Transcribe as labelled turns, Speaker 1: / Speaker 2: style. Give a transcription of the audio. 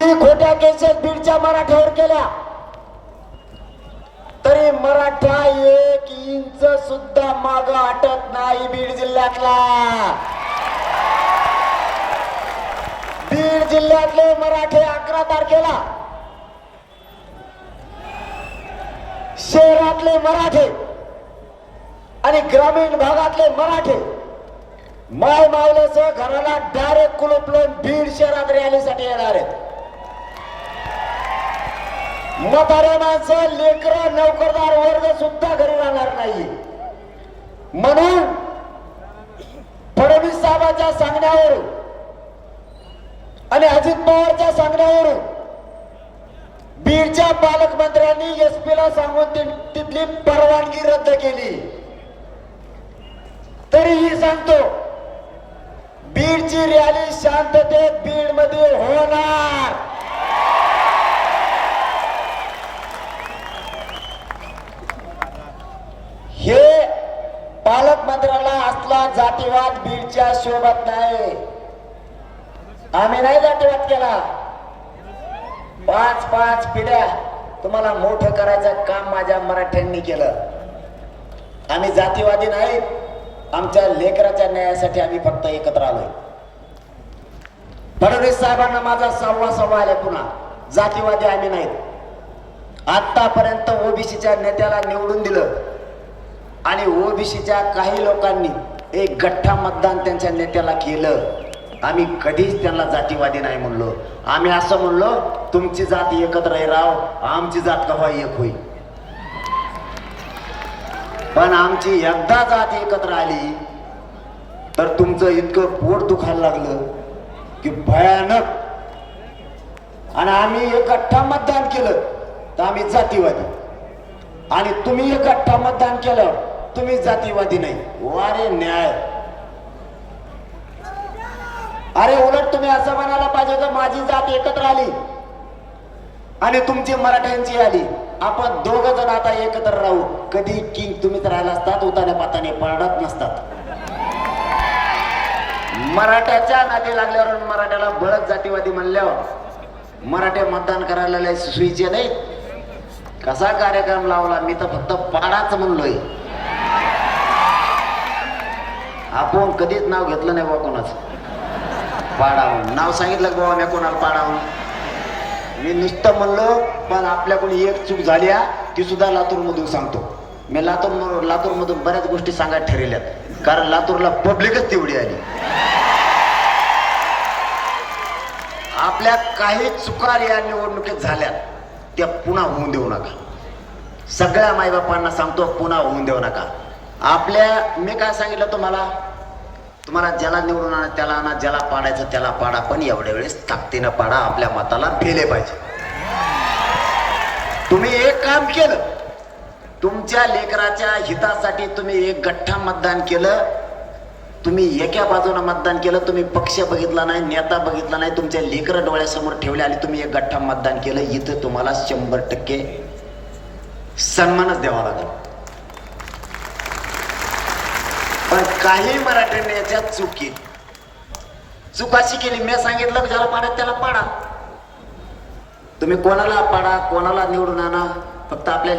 Speaker 1: खोट्या केसेस बीडच्या मराठ्यावर केल्या. तरी मराठा एक इंच सुद्धा माग हटत नाही बीड जिल्ह्यातला. बीड जिल्ह्यातले मराठे अकरा तारखेला. शहरातले मराठे आणि ग्रामीण भागातले मराठे माय मावल्याचं घराला डायरेक्ट कुलूप बीड शहरात रॅलीसाठी येणार आहेत. म्हाताऱ्या माणसं लेकर नोकरदार वर्ग सुद्धा घरी राहणार नाही. म्हणून फडणवीस साहेबांच्या सांगण्यावर आणि अजित पवारच्या सांगण्यावरून बीडच्या पालकमंत्र्यांनी एस ला सांगून तिथली परवानगी रद्द केली. तरीही सांगतो बीडची रॅली शांततेत असला जातीवाद बीडच्या शोभत नाही. आम्ही नाही जातीवाद केला. पाच पाच पिढ्या तुम्हाला मोठं करायचं काम माझ्या मराठ्यांनी केलं. आम्ही जातीवादी नाही. आमच्या लेकराच्या न्यायासाठी आम्ही फक्त एकत्र आलोय. फडणवीस साहेबांना माझा सव्वा सव्वा आला पुन्हा. जातीवादी आम्ही नाहीत. आतापर्यंत ओबीसीच्या नेत्याला निवडून दिलं. आणि ओबीसीच्या काही लोकांनी एक गठ्ठा मतदान त्यांच्या नेत्याला केलं. आम्ही कधीच त्यांना जातीवादी नाही म्हणलो. आम्ही असं म्हणलो तुमची जात एकत्र आहे राव आमची जात कव्हा एक होईल? पण आमची एकदा जात एकत्र आली तर तुमचं इतकं पोट दुखायला लागलं की भयानक. आणि आम्ही एकठ्ठा मतदान केलं तर आम्ही जातीवादी. आणि तुम्ही एकठ्ठा मतदान केलं तुम्ही जातीवादी नाही. वारे न्याय. अरे उलट तुम्ही असं म्हणायला पाहिजे होतं माझी जात एकत्र आली. आणि तुमची मराठ्यांची आली. आपण दोघ जण आता एकत्र राहू. कधी किंग तुम्हीच राहिला असतात उताने पाताने पडत नसतात. मराठ्याच्या नादी लागल्यावर मराठ्याला बळच जातीवादी म्हणल्यावर मराठे मतदान करायला लय सुईचे नाही कसा कार्यक्रम लावला? मी तर फक्त पाडाच म्हणलोय. आपण कधीच नाव घेतलं नाही बाबा कोणाचं. पाडावून. नाव सांगितलं बाबा मी कोणाला पाडावून? मी नुसतं म्हणलो पण आपल्याकडून एक चूक झाली ती सुद्धा लातूरमधून सांगतो. मी लातूर लातूरमधून बऱ्याच गोष्टी सांगायला ठरवल्यात कारण लातूरला पब्लिकच तेवढी आली. आपल्या काही चुका या निवडणुकीत झाल्या त्या पुन्हा होऊन देऊ नका. सगळ्या माईबापांना सांगतो पुन्हा होऊन देऊ नका. आपल्या मी काय सांगितलं तुम्हाला? तुम्हाला ज्याला निवडून आणा त्याला आणा ज्याला पाडायचं त्याला पाडा पण एवढ्या वेळेस ताकदीनं पाडा आपल्या मताला फेले पाहिजे. तुम्ही एक काम केलं. तुमच्या लेकराच्या हितासाठी तुम्ही एक गठ्ठा मतदान केलं. तुम्ही एका बाजूनं मतदान केलं तुम्ही पक्ष बघितला नाही नेता बघितला नाही तुमच्या लेकर डोळ्यासमोर ठेवले आणि तुम्ही एक गठ्ठा मतदान केलं. इथं तुम्हाला शंभर टक्के सन्मानच द्यावा लागेल पण काही मराठ्यांनी याच्यात चूक केली. चूक अशी केली. मी सांगितलं ज्याला पाडा त्याला पाडा. तुम्ही कोणाला पाडा कोणाला निवडून आणा फक्त आपल्या